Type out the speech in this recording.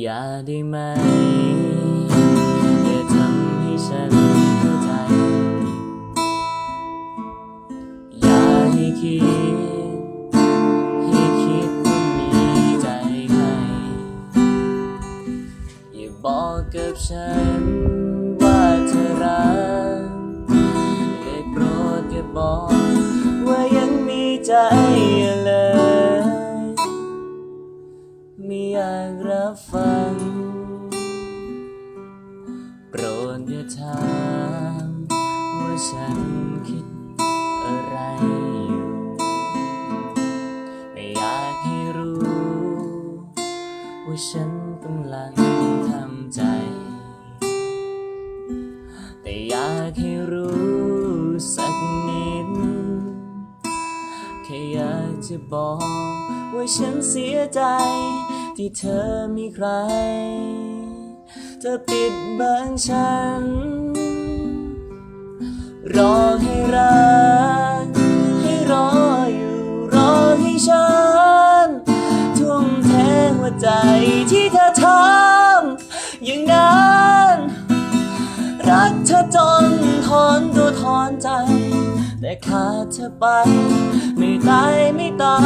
อย่าได้ไหมอย่าทำให้ฉันเข้าใจ อย่าให้คิด ให้คิดว่ามีใจใคร อย่าบอกกับฉันว่าเธอรักได้โปรดอย่าบอกว่ายังมีใจเลยไม่อยากรับฟัง โปรดอย่าถามว่าฉันคิดอะไรอยู่ ไม่อยากให้รู้ ว่าฉันกำลังทำใจ แต่อยากให้รู้สักนิด แค่อยากจะบอก ว่าฉันเสียใจ ที่เธอมีใคร เธอปิดบังฉัน รอให้รัก ให้รออยู่รอให้ฉัน ทุ่มเทหัวใจที่เธอทำอย่างนั้นรักเธอจนถอนตัวถอนใจ แต่ขาดเธอไป ไม่ตายไม่ตาย